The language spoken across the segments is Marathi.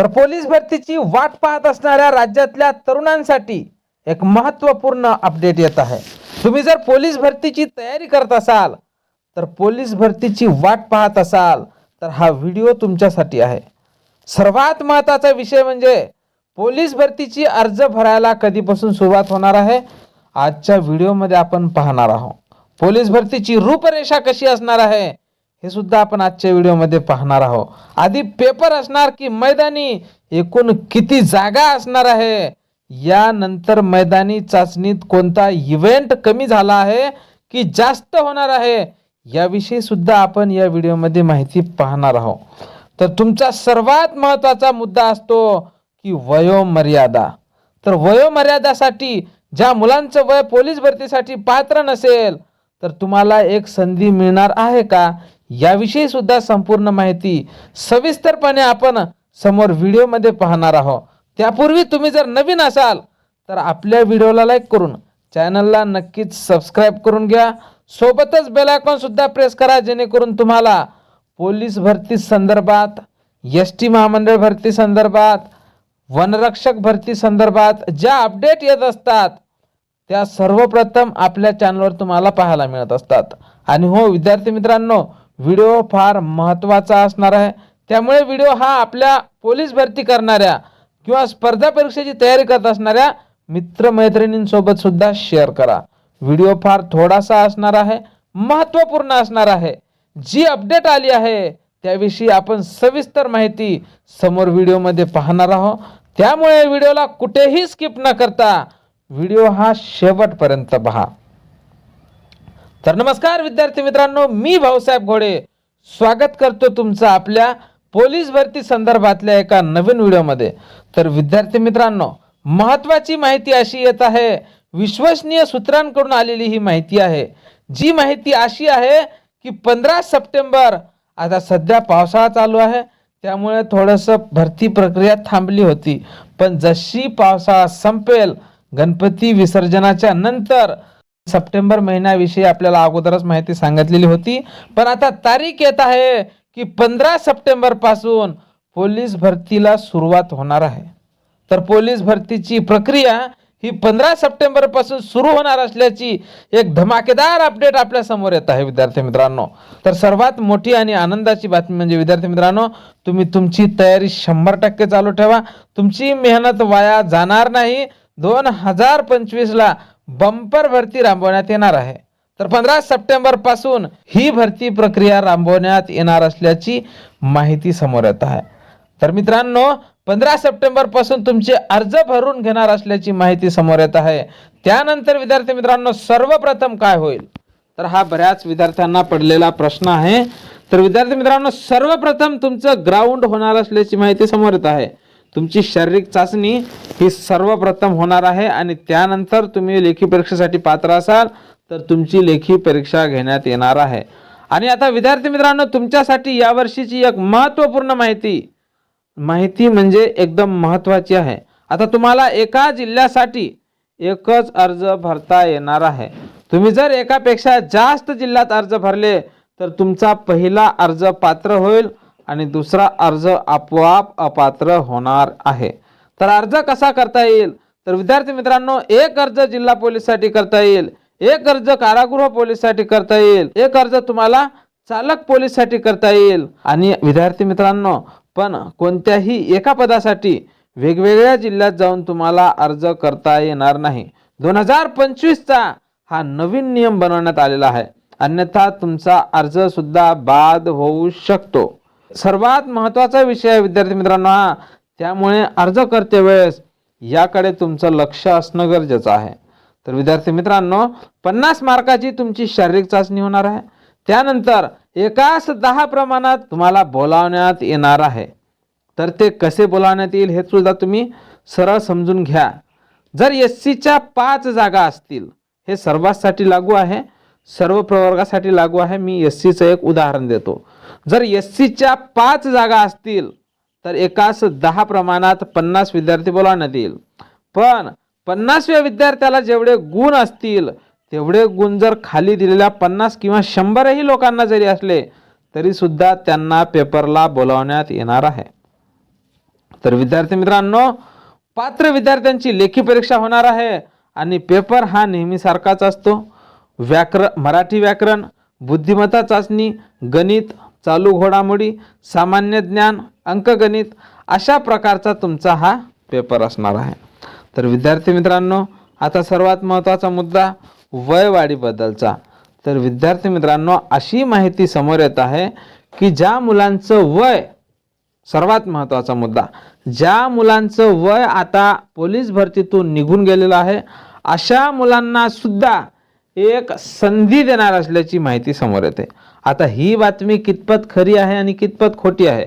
तर पोलीस भरतीची वाट पाहत असणाऱ्या राज्यातल्या तरुणांसाठी एक महत्त्वपूर्ण अपडेट येत आहे. तुम्ही जर पोलीस भरतीची तयारी करत असाल तर पोलीस भरतीची वाट पाहत असाल तर हा व्हिडिओ तुमच्यासाठी आहे. सर्वात महत्त्वाचा विषय म्हणजे पोलीस भरतीची अर्ज भरायला कधीपासून सुरुवात होणार आहे आजच्या व्हिडिओमध्ये आपण पाहणार आहोत. पोलीस भरतीची रूपरेषा कशी असणार आहे हे सुद्धा आपण आजच्या व्हिडिओमध्ये पाहणार आहोत. आधी पेपर असणार की मैदानी? एकूण किती जागा असणार आहे? यानंतर मैदानी चाचणीत कोणता इव्हेंट कमी झाला आहे की जास्त होणार आहे? याविषयी सुद्धा आपण या व्हिडिओमध्ये माहिती पाहणार आहोत. तर तुमचा सर्वात महत्त्वाचा मुद्दा असतो की वयोमर्यादा. तर वयोमर्यादासाठी ज्या मुलांचं वय पोलीस भरतीसाठी पात्र नसेल तर तुम्हाला एक संधी मिळणार आहे का? याविषयी सुद्धा संपूर्ण माहिती सविस्तरपणे आपण समोर व्हिडिओमध्ये पाहणार आहोत. त्यापूर्वी तुम्ही जर नवीन असाल तर आपल्या व्हिडिओला लाईक करून चॅनलला नक्कीच सबस्क्राईब करून घ्या. सोबतच बेल सुद्धा प्रेस करा जेणेकरून तुम्हाला पोलीस भरती संदर्भात एस टी महामंडळ भरती संदर्भात वनरक्षक भरती संदर्भात ज्या अपडेट येत असतात त्या सर्वप्रथम आपल्या चॅनलवर तुम्हाला पाहायला मिळत असतात. आणि हो विद्यार्थी मित्रांनो व्हिडिओ फार महत्त्वाचा असणार आहे. त्यामुळे व्हिडिओ हा आपल्या पोलीस भरती करणाऱ्या किंवा स्पर्धा परीक्षेची तयारी करत असणाऱ्या मित्रमैत्रिणींसोबत सुद्धा शेअर करा. व्हिडिओ फार थोडासा असणार आहे महत्त्वपूर्ण असणार आहे. जी अपडेट आली आहे त्याविषयी आपण सविस्तर माहिती समोर व्हिडिओमध्ये पाहणार आहोत. त्यामुळे व्हिडिओला कुठेही स्किप न करता व्हिडिओ हा शेवटपर्यंत पहा. तर नमस्कार विद्यार्थी मित्रांनो मी भाऊसाहेब घोडे. स्वागत करतो तुमचं आपल्या पोलीस भरती संदर्भातल्या एका नवीन व्हिडिओमध्ये. तर विद्यार्थी मित्रांनो महत्त्वाची माहिती अशी येत आहे विश्वसनीय सूत्रांकडून आलेली ही माहिती आहे. जी माहिती अशी आहे की पंधरा सप्टेंबर आता सध्या पावसाळा चालू आहे त्यामुळे थोडंसं भरती प्रक्रिया थांबली होती. पण जशी पावसाळा संपेल गणपती विसर्जनाच्या नंतर सप्टेंबर महिन्याविषयी आपल्याला अगोदरच माहिती सांगितलेली होती. पण आता तारीख येत आहे की पंधरा सप्टेंबरपासून पोलीस भरतीला सुरुवात होणार आहे. तर पोलीस भरतीची प्रक्रिया ही पंधरा सप्टेंबरपासून सुरू होणार असल्याची एक धमाकेदार अपडेट आपल्यासमोर येत आहे विद्यार्थी मित्रांनो. तर सर्वात मोठी आणि आनंदाची बातमी म्हणजे विद्यार्थी मित्रांनो तुम्ही तुमची तयारी शंभर टक्के चालू ठेवा. तुमची मेहनत वाया जाणार नाही. दोन हजार पंचवीसला बंपर भरती राबवण्यात येणार आहे. तर पंधरा सप्टेंबरपासून ही भरती प्रक्रिया राबवण्यात येणार असल्याची माहिती समोर येत आहे. तर मित्रांनो पंधरा सप्टेंबरपासून तुमचे अर्ज भरून घेणार असल्याची माहिती समोर येत आहे. त्यानंतर विद्यार्थी मित्रांनो सर्वप्रथम काय होईल? तर हा बऱ्याच विद्यार्थ्यांना पडलेला प्रश्न आहे. तर विद्यार्थी मित्रांनो सर्वप्रथम तुमचं ग्राउंड होणार असल्याची माहिती समोर येत आहे. तुमची शारीरिक चाचणी ही सर्वप्रथम होणार आहे आणि त्यानंतर तुम्ही लेखी परीक्षेसाठी पात्र असाल तर तुमची लेखी परीक्षा घेण्यात येणार आहे. आणि आता विद्यार्थी मित्रांनो तुमच्यासाठी यावर्षीची एक महत्त्वपूर्ण माहिती. माहिती म्हणजे एकदम महत्त्वाची आहे. आता तुम्हाला एका जिल्ह्यासाठी एकच अर्ज भरता येणार आहे. तुम्ही जर एकापेक्षा जास्त जिल्ह्यात अर्ज भरले तर तुमचा पहिला अर्ज पात्र होईल. आणि दुसरा अर्ज आपोआप अपात्र होणार आहे. तर अर्ज कसा करता येईल? तर विद्यार्थी मित्रांनो एक अर्ज जिल्हा पोलीससाठी करता येईल एक अर्ज कारागृह पोलीससाठी करता येईल एक अर्ज तुम्हाला चालक पोलीससाठी करता येईल. आणि विद्यार्थी मित्रांनो पण कोणत्याही एका पदासाठी वेगवेगळ्या जिल्ह्यात जाऊन तुम्हाला अर्ज करता येणार नाही. दोन हजार पंचवीसचा हा नवीन नियम बनवण्यात आलेला आहे. अन्यथा तुमचा अर्ज सुद्धा बाद होऊ शकतो. सर्वात महत्त्वाचा विषय आहे विद्यार्थी मित्रांनो हा. त्यामुळे अर्ज करते वेळेस याकडे तुमचं लक्ष असणं गरजेचं आहे. तर विद्यार्थी मित्रांनो पन्नास मार्काची तुमची शारीरिक चाचणी होणार आहे. त्यानंतर एकाच दहा प्रमाणात तुम्हाला बोलावण्यात येणार आहे. तर ते कसे बोलावण्यात येईल हे सुद्धा तुम्ही सरळ समजून घ्या. जर एस सीच्या पाच जागा असतील हे सर्वांसाठी लागू आहे. सर्व प्रवर्गासाठी लागू आहे. मी एस सीचं एक उदाहरण देतो. जर एस सीच्या पाच जागा असतील तर एकाच दहा प्रमाणात पन्नास विद्यार्थी बोलावण्यात येईल. पण पन्नासव्या विद्यार्थ्याला जेवढे गुण असतील तेवढे गुण जर खाली दिलेल्या पन्नास किंवा शंभरही लोकांना जरी असले तरीसुद्धा त्यांना पेपरला बोलावण्यात येणार आहे. तर विद्यार्थी मित्रांनो पात्र विद्यार्थ्यांची लेखी परीक्षा होणार आहे आणि पेपर हा नेहमीसारखाच असतो. व्याकर मराठी व्याकरण बुद्धिमत्ता चाचणी गणित चालू घोडामोडी सामान्य ज्ञान अंकगणित अशा प्रकारचा तुमचा हा पेपर असणार आहे. तर विद्यार्थी मित्रांनो आता सर्वात महत्त्वाचा मुद्दा वयवाढीबद्दलचा. तर विद्यार्थी मित्रांनो अशी माहिती समोर येत आहे की ज्या मुलांचं वय सर्वात महत्त्वाचा मुद्दा. ज्या मुलांचं वय आता पोलीस भरतीतून निघून गेलेलं आहे अशा मुलांना सुद्धा एक संधी देणार असल्याची माहिती समोर येते. आता ही बातमी कितपत खरी आहे आणि कितपत खोटी आहे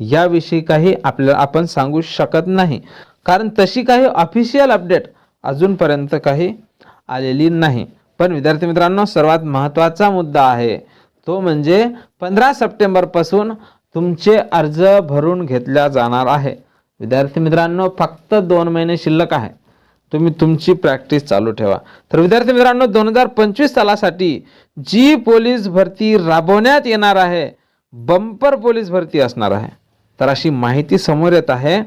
याविषयी काही आपल्याला आपण सांगू शकत नाही. कारण तशी काही ऑफिशियल अपडेट अजूनपर्यंत काही आलेली नाही. पण विद्यार्थी मित्रांनो सर्वात महत्त्वाचा मुद्दा आहे. तो म्हणजे पंधरा सप्टेंबरपासून तुमचे अर्ज भरून घेतल्या जाणार आहे. विद्यार्थी मित्रांनो फक्त दोन महिने शिल्लक आहे. तुम्ही तुमची प्रॅक्टिस चालू ठेवा. तर विद्यार्थी मित्रांनो दोन हजार पंचवीस सालासाठी जी पोलीस भरती राबवण्यात येणार आहे बंपर पोलीस भरती असणार आहे. तर अशी माहिती समोर येत आहे.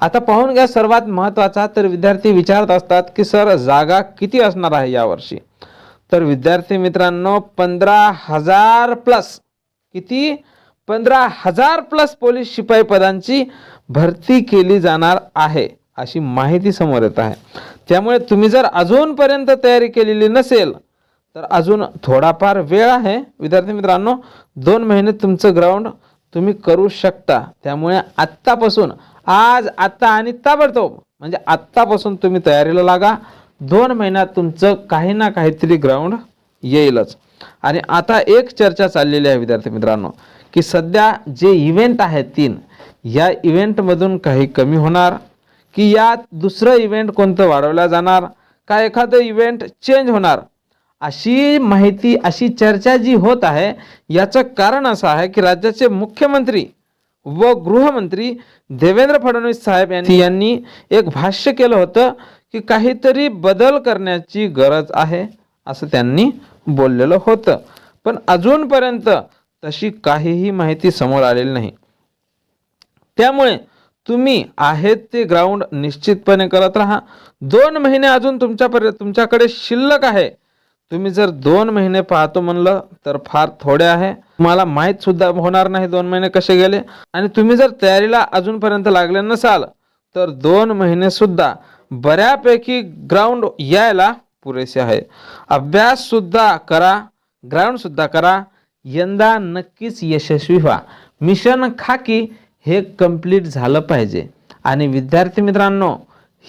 आता पाहून घ्या सर्वात महत्त्वाचा. तर विद्यार्थी विचारत असतात की सर जागा किती असणार आहे यावर्षी? तर विद्यार्थी मित्रांनो पंधरा हजार प्लस. किती? पंधरा हजार प्लस पोलीस शिपाई पदांची भरती केली जाणार आहे. अशी माहिती समोर येत आहे. त्यामुळे तुम्ही जर अजूनपर्यंत तयारी केलेली नसेल तर अजून थोडाफार वेळ आहे. विद्यार्थी मित्रांनो दोन महिने तुमचं ग्राउंड तुम्ही करू शकता. त्यामुळे आत्तापासून आज आत्ता आणि ताबडतोब म्हणजे आत्तापासून तुम्ही तयारीला लागा. दोन महिन्यात तुमचं काही ना काहीतरी ग्राउंड येईलच. आणि आता एक चर्चा चाललेली आहे विद्यार्थी मित्रांनो की सध्या जे इव्हेंट आहेत तीन या इव्हेंटमधून काही कमी होणार की यात दुसरं इव्हेंट कोणतं वाढवलं जाणार? का एखादं इव्हेंट चेंज होणार? अशी माहिती अशी चर्चा जी होत आहे याचं कारण असं आहे की राज्याचे मुख्यमंत्री व गृहमंत्री देवेंद्र फडणवीस साहेब यांनी यांनी एक भाष्य केलं होतं की काहीतरी बदल करण्याची गरज आहे असं त्यांनी बोललेलं होतं. पण अजूनपर्यंत तशी काहीही माहिती समोर आलेली नाही. त्यामुळे तुम्ही आहेत ते ग्राउंड निश्चितपणे करत राहा. दोन महिने अजून तुमच्यापर्यंत तुमच्याकडे शिल्लक आहे. तुम्ही जर दोन महिने पाहतो म्हणलं तर फार थोडे आहे. तुम्हाला माहीत सुद्धा होणार नाही दोन महिने कसे गेले. आणि तुम्ही जर तयारीला अजूनपर्यंत लागले नसाल तर दोन महिने सुद्धा बऱ्यापैकी ग्राउंड यायला पुरेसे आहे. अभ्यास सुद्धा करा ग्राउंड सुद्धा करा. यंदा नक्कीच यशस्वी व्हा. मिशन खाकी हे कंप्लीट झालं पाहिजे. आणि विद्यार्थी मित्रांनो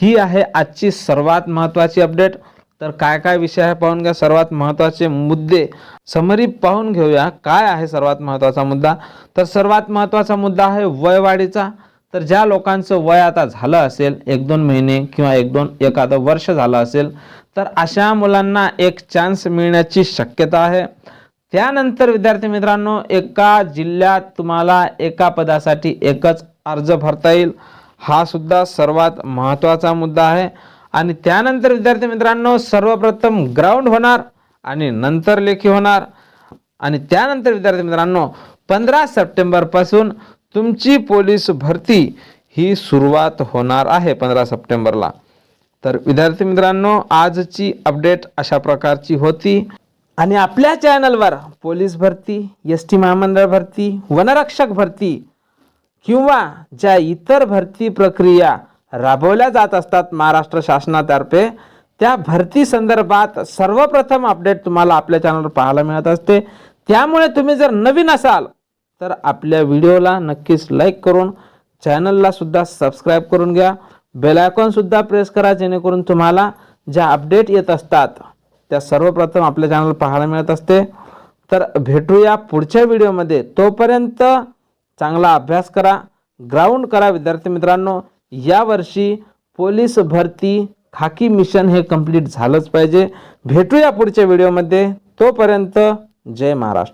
ही आहे आजची सर्वात महत्त्वाची अपडेट तर काय काय विषय आहे पाहून घ्या. सर्वात महत्त्वाचे मुद्दे. समरी पाहून घेऊया. काय आहे सर्वात महत्त्वाचा मुद्दा? तर सर्वात महत्त्वाचा मुद्दा आहे वयवाढीचा. तर ज्या लोकांचं वय आता झालं असेल एक दोन महिने किंवा एक दोन एखादं वर्ष झालं असेल तर अशा मुलांना एक चान्स मिळण्याची शक्यता आहे. त्यानंतर विद्यार्थी मित्रांनो एका जिल्ह्यात तुम्हाला एका पदासाठी एकच अर्ज भरता येईल. हा सुद्धा सर्वात महत्त्वाचा मुद्दा आहे. आणि त्यानंतर विद्यार्थी मित्रांनो सर्वप्रथम ग्राउंड होणार आणि नंतर लेखी होणार. आणि त्यानंतर विद्यार्थी मित्रांनो पंधरा सप्टेंबरपासून तुमची पोलीस भरती ही सुरुवात होणार आहे पंधरा सप्टेंबरला. तर विद्यार्थी मित्रांनो आजची अपडेट अशा प्रकारची होती. आणि आपल्या चॅनलवर पोलीस भरती एस टी महामंडळ भरती वनरक्षक भरती किंवा ज्या इतर भरती प्रक्रिया राबवल्या जात असतात महाराष्ट्र शासनातर्फे त्या भरती संदर्भात सर्वप्रथम अपडेट तुम्हाला आपल्या चॅनलवर पाहायला मिळत असते. त्यामुळे तुम्ही जर नवीन असाल तर आपल्या व्हिडिओला नक्कीच लाईक करून चॅनलला सुद्धा सबस्क्राईब करून घ्या. बेल प्रेस करा जेणेकरून तुम्हाला ज्या अपडेट येत असतात त्या सर्वप्रथम आपल्या चॅनल पाहायला मिळत असते. तर भेटूया पुढच्या व्हिडिओमध्ये तोपर्यंत चांगला अभ्यास करा ग्राउंड करा विद्यार्थी मित्रांनो. यावर्षी पोलीस भरती खाकी मिशन हे कंप्लीट झालंच पाहिजे. भेटूया पुढच्या व्हिडिओमध्ये तोपर्यंत जय महाराष्ट्र.